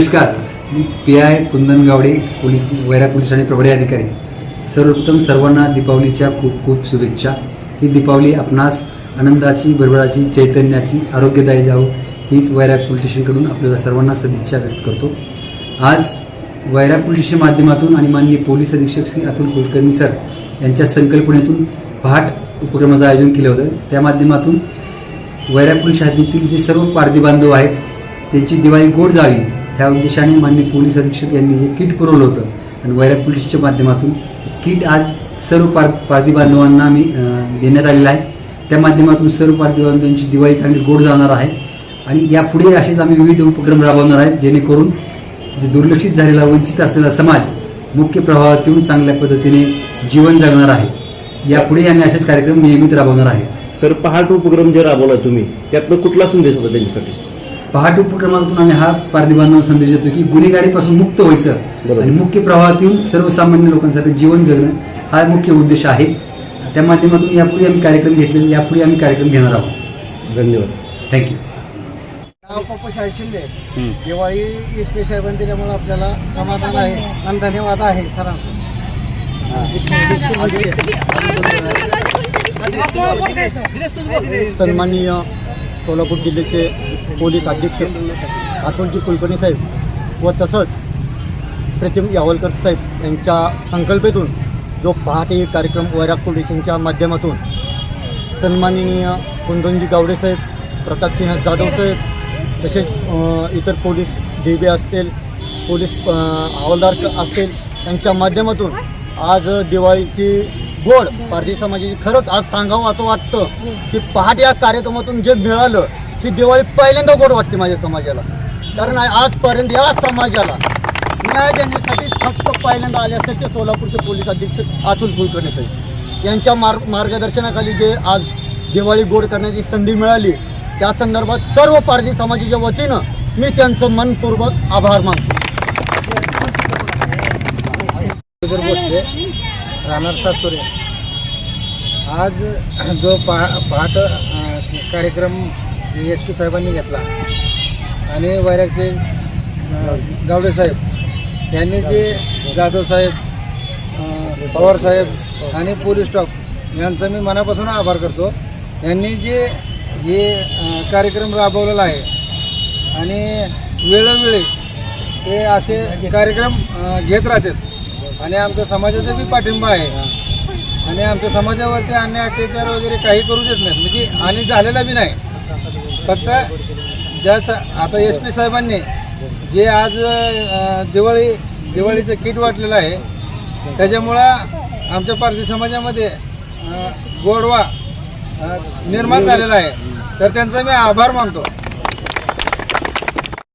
नमस्कार. मी P I Kundan Gawade police Vaira police Thane प्रभारी अधिकारी. सर्वप्रथम सर्वांना दीपावलीच्या खूप खूप शुभेच्छा. ही दीपावली आपणास आनंदाची भरभराची चैतन्याची आरोग्यदायी जावो हीच वैराग पोलीस स्टेशनकडून आपल्याला सर्वांना सदिच्छा व्यक्त करतो. आज वैराग पोलीस स्टेशन माध्यमातून आणि माननीय पोलीस अधीक्षक श्री अतुल कुलकर्णी सर यांच्या संकल्पनेतून पहाट उपक्रमाचं आयोजन केलं होतं. त्या माध्यमातून वैराग पोलीस हद्दीतील जे सर्व पारधी बांधव आहेत त्यांची दिवाळी गोड जावी. ह्या उद्देशाने माननीय पोलीस अधीक्षक यांनी जे किट पुरवलं होतं आणि वैराग पोलिसच्या माध्यमातून किट आज सर्व पार पारधी बांधवांना आम्ही देण्यात आलेलं आहे. त्या माध्यमातून सर्व पारधी बांधवांची दिवाळी चांगली गोड जाणार आहे आणि यापुढे असेच आम्ही विविध उपक्रम राबवणार आहेत जेणेकरून जे दुर्लक्षित झालेला वंचित असलेला समाज मुख्य प्रभावात येऊन चांगल्या पद्धतीने जीवन जगणार आहे. यापुढे आम्ही असेच कार्यक्रम नियमित राबवणार आहे. सर पहाट उपक्रम जे राबवला तुम्ही त्यातनं कुठला संदेश होता त्यांच्यासाठी? पहाट उपक्रमातून आम्ही हाच बांधवांना संदेश देतो की गुन्हेगारीपासून मुक्त व्हायचं. आणि मुख्य प्रवाहात येऊन सर्वसामान्य लोकांसाठी जीवन जगणं हा मुख्य उद्देश आहे त्या माध्यमातून यापुढे आम्ही कार्यक्रम घेतले यापुढे आम्ही कार्यक्रम घेणार आहोत धन्यवाद thank you Shinde Diwali S P साहेबांनी दिल्यामुळे आपल्याला समाधान आहे आणि धन्यवाद आहे सरांचं सन्माननीय सोलापूर जिल्ह्याचे पोलीस अध्यक्ष अतुलजी कुलकर्णी साहेब व तसंच प्रतिम यावलकर साहेब यांच्या संकल्पेतून जो पहाटे कार्यक्रम वैराग फाउंडेशनच्या माध्यमातून सन्माननीय कुंदनजी गावडे साहेब प्रतापसिंह जाधव साहेब तसेच इतर पोलीस डी बी असतील पोलीस हवालदार असतील यांच्या माध्यमातून आज दिवाळीची गोड पारधी समाजाची खरंच आज सांगावं असं वाटतं की पहाटे या कार्यक्रमातून जे मिळालं ही दिवाळी पहिल्यांदा गोड वाटते माझ्या समाजाला. कारण आजपर्यंत या समाजाला न्याय देण्यासाठी फक्त पहिल्यांदा आले असते ते सोलापूरचे पोलीस अधीक्षक अतुल कुलकर्णी साहेब. यांच्या मार्ग मार्गदर्शनाखाली जे आज दिवाळी गोड करण्याची संधी मिळाली त्या संदर्भात सर्व पारधी समाजाच्या वतीनं मी त्यांचं मनपूर्वक आभार मानतो. नगर बसले राहणार सासुरे. आज जो पा पहाट कार्यक्रम एस पी साहेबांनी घेतला. आणि वैरागचे गावडे साहेब यांनी जे जाधव साहेब पवार साहेब आणि पोलीस स्टॉफ यांचा मी मनापासून आभार करतो. यांनी जे हे कार्यक्रम राबवलेला आहे आणि वेळोवेळी ते असे कार्यक्रम घेत राहतात. आणि आमच्या समाजाचा बी पाठिंबा आहे. आणि आमच्या समाजावरती अन्याय अत्याचार वगैरे काही करू देत नाहीत. म्हणजे आणि झालेला बी नाही. फक्त ज्या स आता एस पी साहेबांनी जे आज दिवाळी दिवाळीचं किट वाटलेलं आहे त्याच्यामुळं आमच्या पारधी समाजामध्ये गोडवा निर्माण झालेला आहे. तर त्यांचा मी आभार मानतो.